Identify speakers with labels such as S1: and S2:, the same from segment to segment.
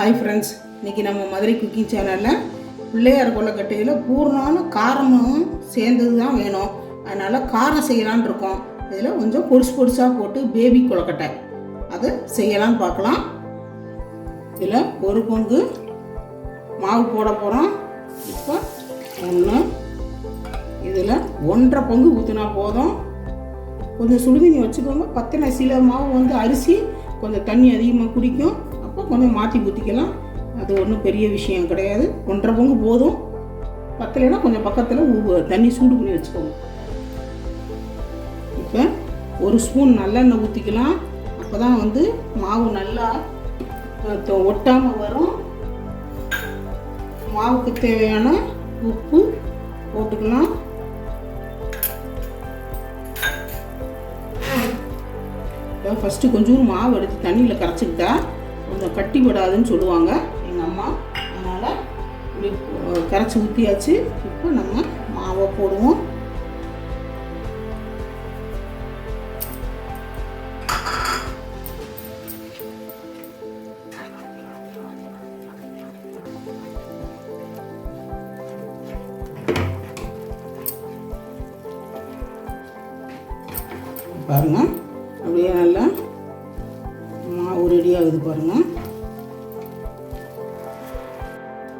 S1: Hi friends இன்றைக்கி நம்ம Madurai cooking சேனலில் பிள்ளையார் கொல்லக்கட்டையில் பூர்ணான காரமும் சேர்ந்தது தான் வேணும். அதனால் காரம் செய்யலான் இருக்கோம். இதில் கொஞ்சம் பொடிசு பொடிசாக போட்டு பேபி கொலக்கட்டை அதை செய்யலான்னு பார்க்கலாம். இதில் ஒரு பங்கு மாவு போட போகிறோம் இப்போ ஒன்று இதில் ஒன்றரை பங்கு ஊற்றினா போதும். கொஞ்சம் சுடுதண்ணி வச்சுக்கோங்க. பத்தின சில மாவு வந்து அரிசி கொஞ்சம் தண்ணி அதிகமாக குடிக்கும். கொஞ்சம் மாற்றி ஊற்றிக்கலாம் அது ஒன்றும் பெரிய விஷயம் கிடையாது. ஒன்றரை பங்கு போதும். பத்தலைன்னா கொஞ்சம் பக்கத்தில் தண்ணி சூடு பண்ணி வச்சுக்கோங்க. இப்போ ஒரு ஸ்பூன் நல்லெண்ணெய் ஊற்றிக்கலாம் அப்போ தான் வந்து மாவு நல்லா ஒட்டாமல் வரும். மாவுக்கு தேவையான உப்பு போட்டுக்கலாம். இப்போ ஃபஸ்ட்டு கொஞ்சம் மாவு எடுத்து தண்ணியில் கரைச்சிக்கிட்டா கொஞ்சம் கட்டி விடாதுன்னு சொல்லுவாங்க. எங்கள் அம்மா. அதனால் இப்படி கரைச்சி ஊற்றியாச்சு இப்போ நம்ம மாவை போடுவோம். பாருங்க. அப்படியே நல்லா ரெடி ஆகுது பாருங்க.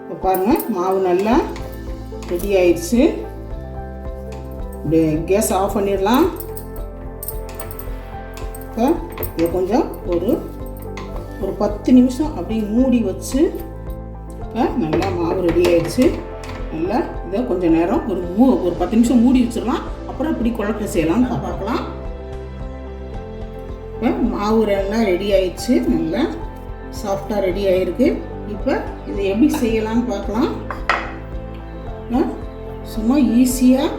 S1: இப்போ பாருங்க மாவு நல்லா ரெடி ஆயிடுச்சு. அப்படியே கேஸ் ஆஃப் பண்ணிடலாம். இப்போ இதை கொஞ்சம் ஒரு ஒரு பத்து நிமிஷம் அப்படியே மூடி வச்சு இப்போ நல்லா மாவு ரெடி ஆயிடுச்சு. நல்லா இதை கொஞ்சம் நேரம் ஒரு மூ ஒரு பத்து நிமிஷம் மூடி வச்சிடலாம். அப்புறம் இப்படி குழப்ப செய்யலாம்னு பார்க்கலாம் இப்போ மாவு எல்லாம் ரெடி ஆயிடுச்சு. நல்லா சாஃப்டாக ரெடி ஆயிருக்கு. இப்போ இதை எப்படி செய்யலாம்னு பார்க்கலாம். சும்மா ஈஸியாக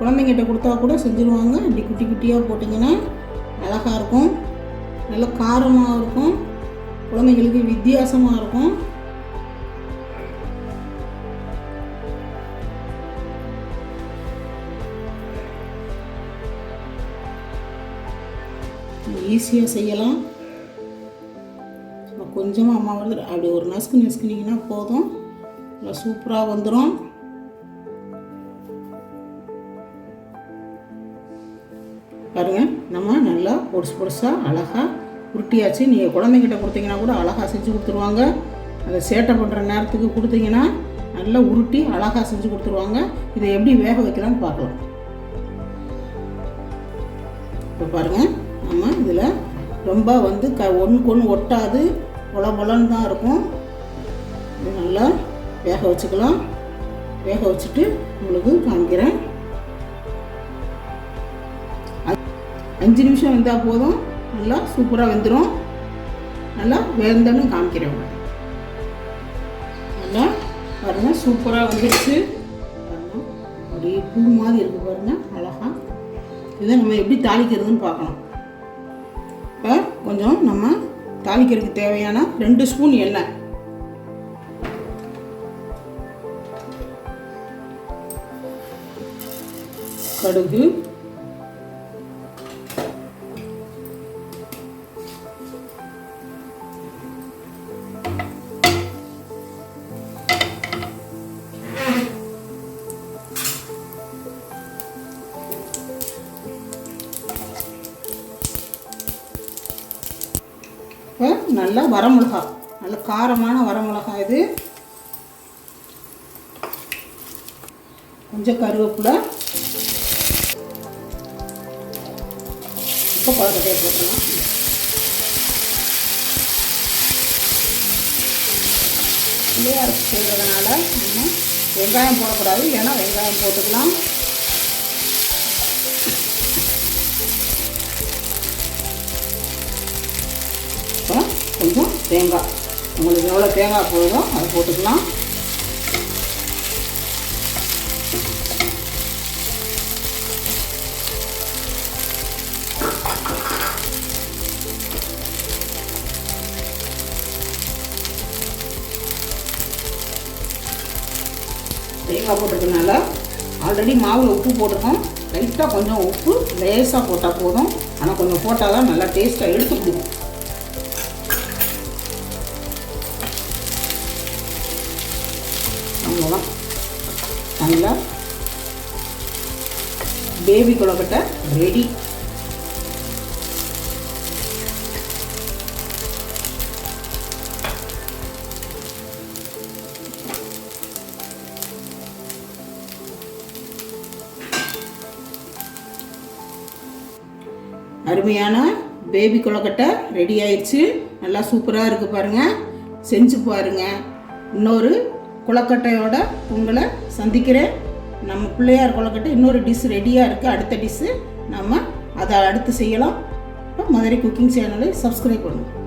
S1: குழந்தைங்கிட்ட கொடுத்தா கூட செஞ்சுருவாங்க. இப்படி குட்டி குட்டியாக போட்டிங்கன்னா அழகாக இருக்கும். நல்ல காரமாக இருக்கும். குழந்தைங்களுக்கு வித்தியாசமாக இருக்கும். ஈஸியாக செய்யலாம். கொஞ்சமாக அம்மா வந்து அப்படி ஒரு நசுக்கு நசுக்குனிங்கன்னா போதும். நல்லா சூப்பராக வந்துடும் பாருங்கள் நம்ம நல்லா பொடிசு பொடிசாக அழகாக உருட்டியாச்சு. நீங்கள் குழந்தைங்கிட்ட கொடுத்தீங்கன்னா கூட அழகாக செஞ்சு கொடுத்துருவாங்க. அதை சேட்டை பண்ணுற நேரத்துக்கு கொடுத்தீங்கன்னா நல்லா உருட்டி அழகாக செஞ்சு கொடுத்துருவாங்க. இதை எப்படி வேக வைக்கலாம்னு பார்க்கலாம். இப்போ பாருங்கள் நம்ம இதில் ரொம்ப வந்து க ஒன்றுக்கு ஒன்று ஒட்டாது பொல பொலன்னு தான் இருக்கும். இது நல்லா வேக வச்சுக்கலாம். வேக வச்சுட்டு உங்களுக்கு காமிக்கிறேன். அஞ்சு நிமிஷம் வெந்தால் போதும். நல்லா சூப்பராக வெந்துடும் நல்லா வேந்தன்னு காமிக்கிறேன் நல்லா பாருங்கள் சூப்பராக வந்துடுச்சு பாருங்கள் அப்படியே பூ மாதிரி இருக்குது பாருங்கள் அழகாக இதை நம்ம எப்படி தாளிக்கிறதுன்னு பார்க்கலாம். இப்போ கொஞ்சம் நம்ம தாளிக்கிறதுக்கு தேவையான ரெண்டு ஸ்பூன் எண்ணெய். கடுகு இப்போ நல்லா வரமிளகா நல்ல காரமான வரமிளகா இது. கொஞ்சம் கருவேப்பிலை. இப்போ கொழக்கட்டையை போட்டுக்கலாம். பிள்ளையார் செய்கிறதுனால நம்ம வெங்காயம் போடக்கூடாது. இல்லைன்னா வெங்காயம் போட்டுக்கலாம். கொஞ்சம் தேங்காய். உங்களுக்கு எவ்வளோ தேங்காய் போதும் அதை போட்டுக்கலாம். தேங்காய் போட்டிருக்கனால ஆல்ரெடி மாவில் உப்பு போட்டிருக்கோம். லைட்டாக கொஞ்சம் உப்பு லேசாக போட்டால் போதும். ஆனால் கொஞ்சம் போட்டால் தான் நல்லா டேஸ்ட்டாக எடுத்து கொடுக்கும் மூலம் நல்லா பேபி கொலக்கட்டை ரெடி அருமையான பேபி கொலக்கட்டை ரெடி ஆயிடுச்சு. நல்லா சூப்பராக இருக்குது பாருங்கள் செஞ்சு பாருங்கள் இன்னொரு கொலக்கட்டையோட உங்களை சந்திக்கிறேன். நம்ம பிள்ளையார் கொலக்கட்டை இன்னொரு டிஷ் ரெடியாக இருக்குது அடுத்த டிஷ்ஷு நம்ம அதை அடுத்து செய்யலாம். மதுரை குக்கிங் சேனலை சப்ஸ்கிரைப் பண்ணுங்கள்